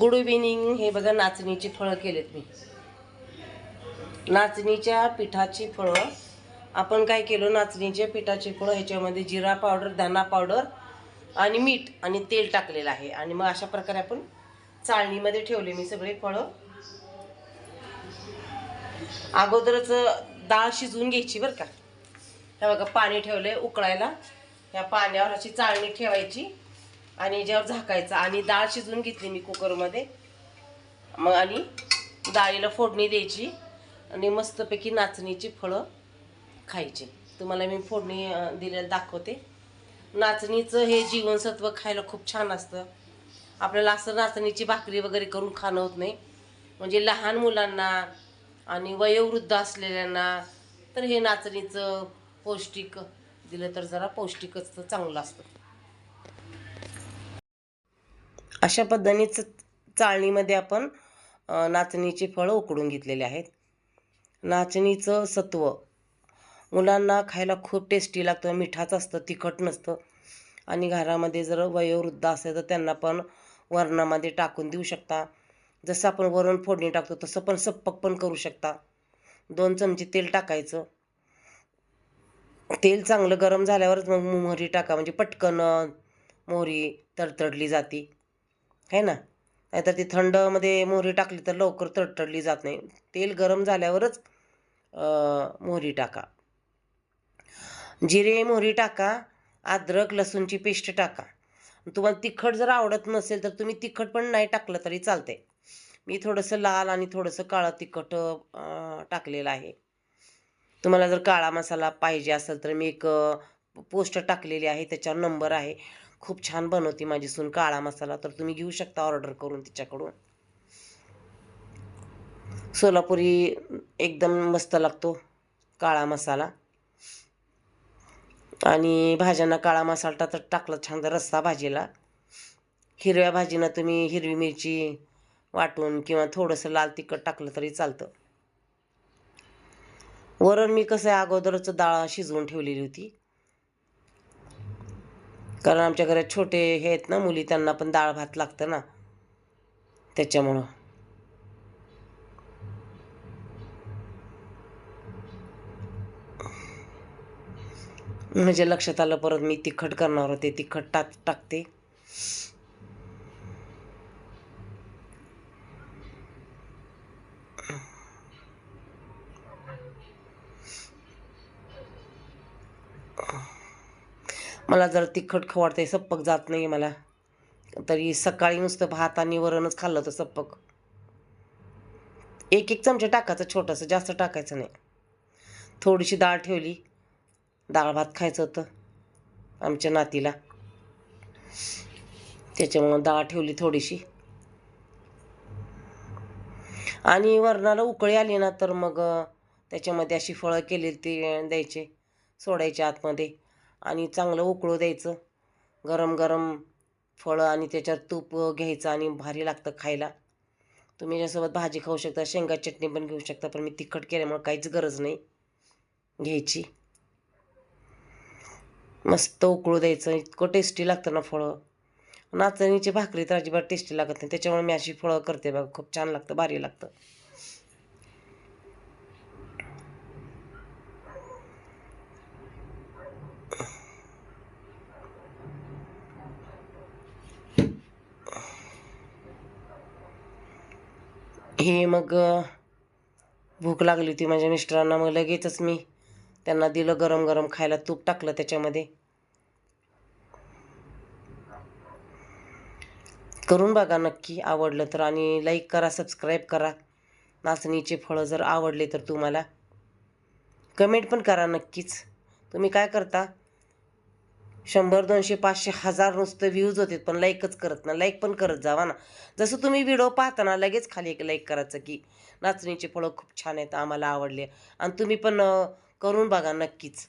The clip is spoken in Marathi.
Good evening. हे बघा नाचणीची फळं केलेत मी. नाचणीच्या पिठाची फळं. आपण काय केलं नाचणीच्या पिठाची फळं ह्याच्यामध्ये जिरा पावडर धना पावडर आणि मीठ आणि तेल टाकलेलं आहे. आणि मग अशा प्रकारे आपण चाळणीमध्ये ठेवले मी सगळे फळं. अगोदरच डाळ शिजवून घ्यायची बरं का. हे बघा पाणी ठेवलंय उकळायला. या पाण्यावर अशी चाळणी ठेवायची. आणि याच्यावर झाकायचं. आणि डाळ शिजवून घेतली मी कुकरमध्ये. मग आणि डाळीला फोडणी द्यायची. आणि मस्तपैकी नाचणीची फळं खायची. तुम्हाला मी फोडणी दिलेलं दाखवते. नाचणीचं हे जीवनसत्व खायला खूप छान असतं. आपल्याला असं नाचणीची भाकरी वगैरे करून खाणं होत नाही. म्हणजे लहान मुलांना आणि वयोवृद्ध असलेल्यांना तर हे नाचणीचं पौष्टिक दिलं तर जरा पौष्टिकच चांगलं असतं. अशा पद्धतीच चाळणीमध्ये आपण नाचणीची फळं उकडून घेतलेली आहेत. नाचणीचं सत्व मुलांना खायला खूप टेस्टी लागतं मिठाचं असतं तिखट नसतं. आणि घरामध्ये जर वयोवृद्ध असेल तर त्यांना पण वरणामध्ये टाकून देऊ शकता. जसं आपण वरण फोडणी टाकतो तसं पण सप्पक पण करू शकता. दोन चमचे तेल टाकायचं. तेल चांगलं गरम झाल्यावरच मग मोहरी टाका म्हणजे पटकन मोहरी तडतडली जाते. है ना? नाहीतर ती थंडमध्ये मोहरी टाकली तर लवकर तडतडली जात नाही. तेल गरम झाल्यावरच मोहरी टाका. जिरे मोहरी टाका. अद्रक लसूणची पेस्ट टाका. तुम्हाला तिखट जर आवडत नसेल तर तुम्ही तिखट पण नाही टाकलं तरी चालते मी थोडंसं लाल आणि थोडंसं काळं तिखट टाकलेलं आहे. तुम्हाला जर काळा मसाला पाहिजे असेल तर मी एक पोस्ट टाकलेली आहे. त्याच्यावर नंबर आहे. खूप छान बनवते माझी सून काळा मसाला तर तुम्ही घेऊ शकता ऑर्डर करून तिच्याकडून. सोलापुरी एकदम मस्त लागतो काळा मसाला. आणि भाज्यांना काळा मसाला तर टाकला छान रस्सा भाजीला. हिरव्या भाजीनं तुम्ही हिरवी मिरची वाटून किंवा थोडंसं लाल तिखट टाकलं तरी चालतं. वरण मी कसं आहे अगोदरच डाळ शिजवून ठेवलेली होती. कारण आमच्या घरात छोटे हे आहेत ना मुली त्यांना पण डाळ भात लागतं ना. त्याच्यामुळं. म्हणजे लक्षात आलं परत मी तिखट करणार होते तिखट टाक टाकते. मला जर तिखट खवडते सप्पक जात नाही मला. तरी सकाळी नुसतं भात आणि वरणच खाल्लं तर सप्पक. एक एक चमचा टाकायचं छोटंसं जास्त टाकायचं नाही. थोडीशी डाळ ठेवली. डाळ भात खायचं होतं आमच्या नातीला. त्याच्यामुळं डाळ ठेवली थोडीशी. आणि वरणाला उकळी आली ना तर मग त्याच्यामध्ये अशी फळं केली ती द्यायचे सोडायचे आतमध्ये. आणि चांगलं उकळू द्यायचं. गरम गरम फळं आणि त्याच्यात तूप घ्यायचं आणि भारी लागतं खायला. तुम्ही याच्यासोबत भाजी खाऊ शकता शेंगा चटणी पण घेऊ शकता पण मी तिखट केल्यामुळे काहीच गरज नाही घ्यायची. मस्त उकळू द्यायचं इतकं टेस्टी लागतं ना फळं. नाचणीची भाकरी तर अजिबात टेस्टी लागत नाही त्याच्यामुळे मी अशी फळं करते बघा खूप छान लागतं भारी लागतं. हे मग भूक लागली होती माझ्या मिस्टरांना. मग लगेचच मी त्यांना दिलं गरम गरम खायला. तूप टाकलं त्याच्यामध्ये. करून बघा नक्की आवडलं तर आणि लाईक करा सबस्क्राईब करा. नाचणीचे फळं जर आवडले तर तुम्हाला. कमेंट पण करा नक्कीच. तुम्ही काय करता? शंभर दोनशे पाचशे हजार नुसतं व्ह्यूज होते पण लाईकच करत ना लाईक पण करत जावा ना. जसं तुम्ही व्हिडिओ पाहता ना लगेच खाली एक लाईक करायचं की नाचणीची फळं खूप छान आहेत आम्हाला आवडले. आणि तुम्ही पण करून बघा नक्कीच.